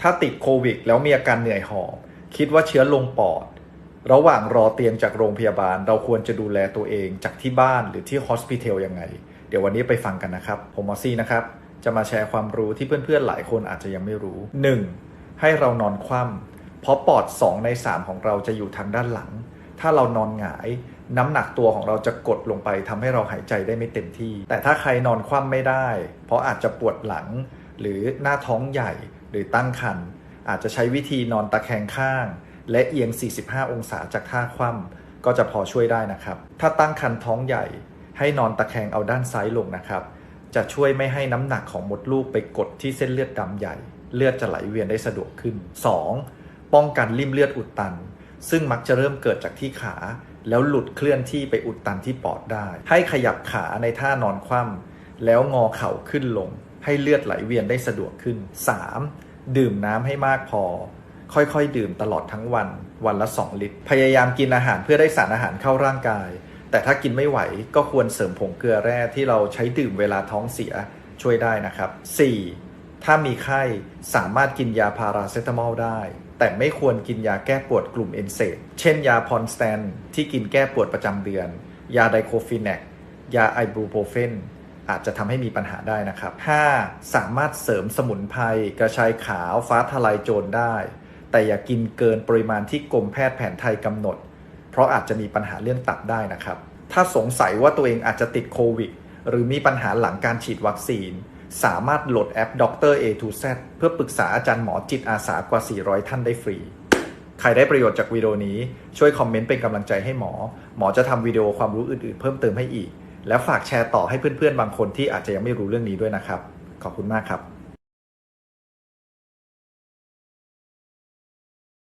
ถ้าติดโควิด แล้วมีอาการเหนื่อยหอบคิดว่าเชื้อลงปอด ระหว่างรอเตียงจากโรงพยาบาล เราควรจะดูแลตัวเองจากที่บ้านหรือที่ฮอสพิทอลยังไง เดี๋ยววันนี้ไปฟังกันนะครับ ผมมอซี่นะครับ จะมาแชร์ความรู้ที่เพื่อนๆหลายคนอาจจะยังไม่รู้ 1. ให้เรานอนคว่ำเพราะปอด 2 ใน 3 ของเราจะอยู่ทางด้านหลัง ถ้าเรานอนหงายน้ำหนักตัวของเราจะกดลงไปทำให้เราหายใจได้ไม่เต็มที่ แต่ถ้าใครนอนคว่ำไม่ได้ เพราะอาจจะปวดหลัง หรือหน้าท้องใหญ่ รือตั้งครรภ์อาจจะใช้วิธีนอนตะแคงข้าง และเอียง 45 องศาจากท่าคว่ำก็จะพอช่วยได้นะครับ ถ้าตั้งครรภ์ท้องใหญ่ ให้นอนตะแคงเอาด้านซ้ายลงนะครับ จะช่วยไม่ให้น้ำหนักของมดลูกไปกดที่เส้นเลือดดำใหญ่ เลือดจะไหลเวียนได้สะดวกขึ้น 2. ป้องกันริ่มเลือดอุดตัน ซึ่งมักจะเริ่มเกิดจากที่ขา แล้วหลุดเคลื่อนที่ไปอุดตันที่ปอดได้ ให้ขยับขาในท่านอนคว่ำแล้วงอเข่าขึ้นลง ให้เลือดไหลเวียนได้สะดวกขึ้น 3. ดื่มน้ำให้มากพอ ค่อยๆ ดื่มตลอดทั้งวัน วันละ 2 ลิตร พยายามกินอาหารเพื่อได้สารอาหารเข้าร่างกาย แต่ถ้ากินไม่ไหวก็ควรเสริมผงเกลือแร่ที่เราใช้ดื่มเวลาท้องเสียช่วยได้นะครับ 4. ถ้ามีไข้สามารถกินยาพาราเซตามอลได้ แต่ไม่ควรกินยาแก้ปวดกลุ่มเอนเซดเช่นยาพอนสแตนที่กินแก้ปวดประจำเดือน ยาไดโคฟินแนกยาไอบูโปรเฟน อาจจะทำให้มีปัญหาได้นะครับ 5. สามารถเสริมสมุนไพรกระชายขาวฟ้าทลายโจรได้ แต่อย่ากินเกินปริมาณที่กรมแพทย์แผนไทยกำหนด เพราะอาจจะมีปัญหาเรื่องตับได้นะครับ ถ้าสงสัยว่าตัวเองอาจจะติดโควิด หรือมีปัญหาหลังการฉีดวัคซีน สามารถโหลดแอป Dr. A to Z เพื่อปรึกษาอาจารย์หมอจิตอาสากว่า 400 ท่านได้ฟรีใครได้ประโยชน์จากวิดีโอนี้ช่วยคอมเมนต์เป็นกำลังใจให้หมอ หมอจะทำวิดีโอความรู้อื่นๆ เพิ่มเติมให้อีก และฝากแชร์ต่อให้เพื่อนๆบางคนที่อาจจะยังไม่รู้เรื่องนี้ด้วยนะครับ ขอบคุณมากครับ